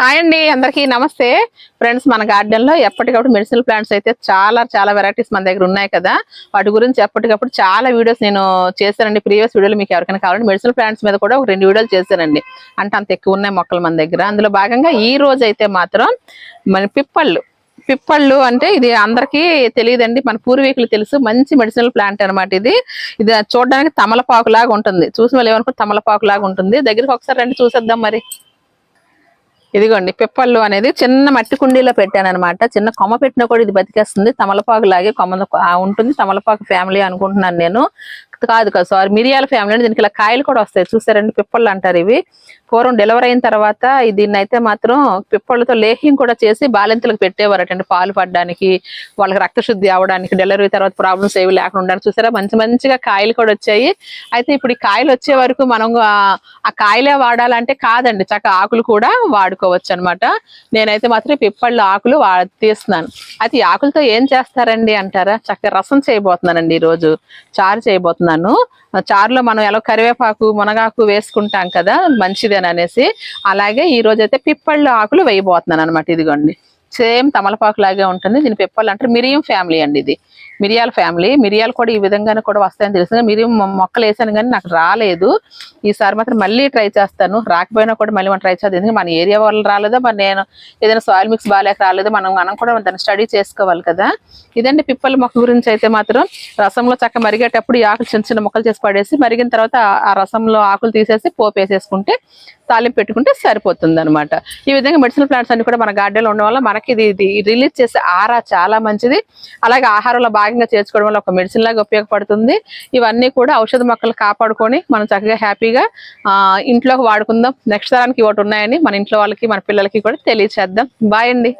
Hi అండి అందరికీ నమస్తే. ఫ్రెండ్స్ మన గార్డెన్లో ఎప్పటికప్పుడు మెడిసినల్ ప్లాంట్స్ అయితే చాలా చాలా వెరైటీస్ మన దగ్గర ఉన్నాయి కదా. వాటి గురించి ఎప్పటికప్పుడు చాలా వీడియోస్ నేను చేశానండి. ప్రీవియస్ వీడియోలు మీకు ఎవరికైనా కావాలంటే మెడిసినల్ ప్లాంట్స్ మీద కూడా ఒక రెండు వీడియోలు చేశానండి. అంటే అంత ఎక్కువ ఉన్నాయి మొక్కలు మన దగ్గర. అందులో భాగంగా ఈ రోజు అయితే మాత్రం మన పిప్పళ్ళు. పిప్పళ్ళు అంటే ఇది అందరికీ తెలియదండి. మన పూర్వీకులు తెలుసు. మంచి మెడిసినల్ ప్లాంట్ అన్నమాట ఇది. ఇది చూడడానికి తమలపాకు లాగా ఉంటుంది. చూసిన వాళ్ళు ఏమనుకో తమలపాకు లాగా ఉంటుంది. దగ్గరికి ఒకసారి రండి చూసేద్దాం మరి. ఇదిగోండి పిప్పళ్ళు అనేది చిన్న మట్టి కుండీలో పెట్టాను అనమాట చిన్న కొమ్మ పెట్టినా కూడా ఇది బతికేస్తుంది. తమలపాకు లాగే కొమ్మ ఉంటుంది. తమలపాకు ఫ్యామిలీ అనుకుంటున్నాను నేను. కాదు కాదు సారీ. మిరియాల ఫ్యామిలీ అంటే దీనికి ఇలా కాయలు కూడా వస్తాయి. చూసారండి? పిప్పళ్ళు అంటారు ఇవి. పూర్వం డెలివరీ అయిన తర్వాత దీన్ని అయితే మాత్రం పిప్పళ్ళతో లేహ్యం కూడా చేసి బాలింతలకు పెట్టేవారటండి పాలు పడడానికి వాళ్ళకి రక్తశుద్ధి అవడానికి డెలివరీ తర్వాత ప్రాబ్లమ్స్ ఏవి లేకుండా ఉండాలి. చూసారా? మంచి మంచిగా కాయలు కూడా వచ్చాయి. అయితే ఇప్పుడు ఈ కాయలు వచ్చే వరకు మనం ఆ కాయలే వాడాలంటే కాదండి. చక్క ఆకులు కూడా వాడుకోవచ్చు అనమాట నేనైతే మాత్రం పిప్పళ్ళు ఆకులు తీస్తున్నాను. అయితే ఈ ఆకులతో ఏం చేస్తారండి అంటారా? చక్కగా రసం చేయబోతున్నానండి ఈరోజు. రోజు చారు చేయబోతున్నాను. ఆ చారులో మనం ఎలా కరివేపాకు మునగాకు వేసుకుంటాం కదా మంచిదేననేసి అలాగే ఈ రోజు అయితే పిప్పళ్ళు ఆకులు వేయబోతున్నాను అనమాట ఇదిగోండి. సేమ్ తమలపాకు లాగే ఉంటుంది. దీని పెప్పలు అంటారు మిరియం ఫ్యామిలీ అండి ఇది. మిరియాల ఫ్యామిలీ. మిరియాలు కూడా ఈ విధంగానే కూడా వస్తాయని తెలుసు మిరియం మొక్కలు వేసాను కానీ నాకు రాలేదు. ఈసారి మాత్రం మళ్ళీ ట్రై చేస్తాను. రాకపోయినా కూడా మళ్ళీ మనం ట్రై చేద్దాం. ఎందుకంటే మన ఏరియా వాళ్ళు రాలేదో? మరి నేను ఏదైనా సాయిల్ మిక్స్ బాగాలేక రాలేదో? మనం మనం కూడా దాన్ని స్టడీ చేసుకోవాలి కదా. ఇదండి పిప్పల మొక్క గురించి అయితే మాత్రం రసంలో చక్క మరిగేటప్పుడు ఈ ఆకులు చిన్న చిన్న మొక్కలు చేసి పడేసి మరిగిన తర్వాత ఆ రసంలో ఆకులు తీసేసి పోపు వేసేసుకుంటే తాలింపు పెట్టుకుంటే సరిపోతుంది అనమాట ఈ విధంగా మెడిసిన్ ప్లాంట్స్ అన్ని కూడా మన గార్డెన్ ఉండడం వల్ల మనకి ఇది ఇది రిలీజ్ చేసే ఆరా చాలా మంచిది. అలాగే ఆహారంలో భాగంగా చేర్చుకోవడం వల్ల ఒక మెడిసిన్ లాగా ఉపయోగపడుతుంది. ఇవన్నీ కూడా ఔషధ మొక్కలు కాపాడుకొని మనం చక్కగా హ్యాపీగా ఇంట్లోకి వాడుకుందాం. నెక్స్ట్ తరానికి ఒకటి ఉన్నాయని మన ఇంట్లో వాళ్ళకి మన పిల్లలకి కూడా తెలియచేద్దాం. బాయ్ అండి.